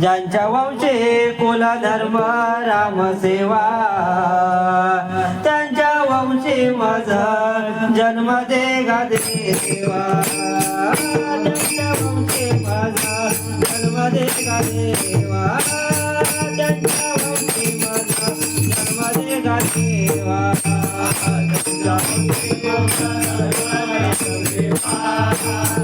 ज्यांच्या वंशे कुला धर्म राम सेवा त्यांच्या वंशी मज जन्म दे गा देवा. त्यांच्या जन्म दे गा देवा. त्यांच्या जन्म दे गा देवा. त्यांच्या जन्म दे गा